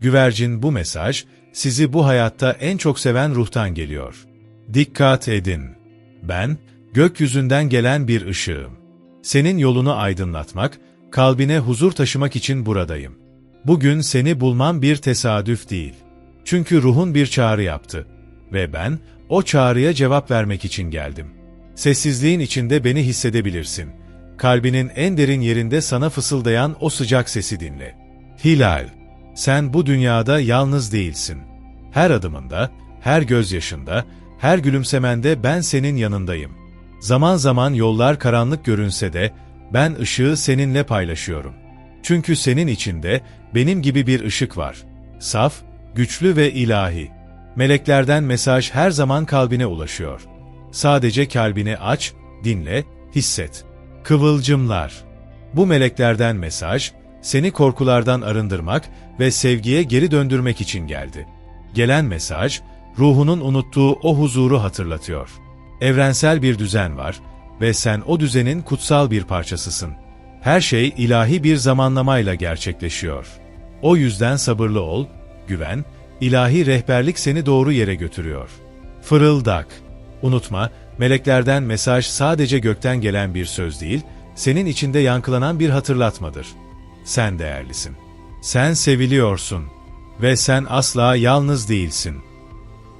Güvercin bu mesaj, sizi bu hayatta en çok seven ruhtan geliyor. Dikkat edin. Ben, gökyüzünden gelen bir ışığım. Senin yolunu aydınlatmak, kalbine huzur taşımak için buradayım. Bugün seni bulmam bir tesadüf değil. Çünkü ruhun bir çağrı yaptı. Ve ben, o çağrıya cevap vermek için geldim. Sessizliğin içinde beni hissedebilirsin. Kalbinin en derin yerinde sana fısıldayan o sıcak sesi dinle. Hilal, sen bu dünyada yalnız değilsin. Her adımında, her gözyaşında, her gülümsemende ben senin yanındayım. Zaman zaman yollar karanlık görünse de, ben ışığı seninle paylaşıyorum. Çünkü senin içinde benim gibi bir ışık var. Saf, güçlü ve ilahi. Meleklerden mesaj her zaman kalbine ulaşıyor. Sadece kalbini aç, dinle, hisset. Kıvılcımlar. Bu meleklerden mesaj, seni korkulardan arındırmak ve sevgiye geri döndürmek için geldi. Gelen mesaj, ruhunun unuttuğu o huzuru hatırlatıyor. Evrensel bir düzen var ve sen o düzenin kutsal bir parçasısın. Her şey ilahi bir zamanlamayla gerçekleşiyor. O yüzden sabırlı ol, güven, ilahi rehberlik seni doğru yere götürüyor. Fırıldak. Unutma, meleklerden mesaj sadece gökten gelen bir söz değil, senin içinde yankılanan bir hatırlatmadır. Sen değerlisin. Sen seviliyorsun. Ve sen asla yalnız değilsin.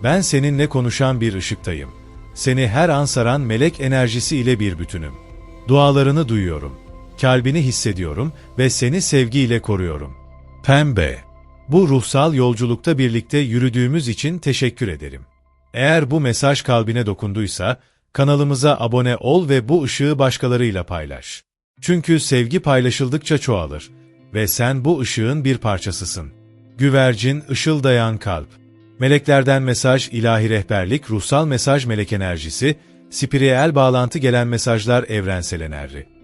Ben seninle konuşan bir ışıktayım. Seni her an saran melek enerjisi ile bir bütünüm. Dualarını duyuyorum. Kalbini hissediyorum ve seni sevgiyle koruyorum. Pembe. Bu ruhsal yolculukta birlikte yürüdüğümüz için teşekkür ederim. Eğer bu mesaj kalbine dokunduysa, kanalımıza abone ol ve bu ışığı başkalarıyla paylaş. Çünkü sevgi paylaşıldıkça çoğalır ve sen bu ışığın bir parçasısın. Güvercin, ışıldayan kalp. Meleklerden mesaj, ilahi rehberlik, ruhsal mesaj melek enerjisi, spiritüel bağlantı gelen mesajlar evrensel enerji.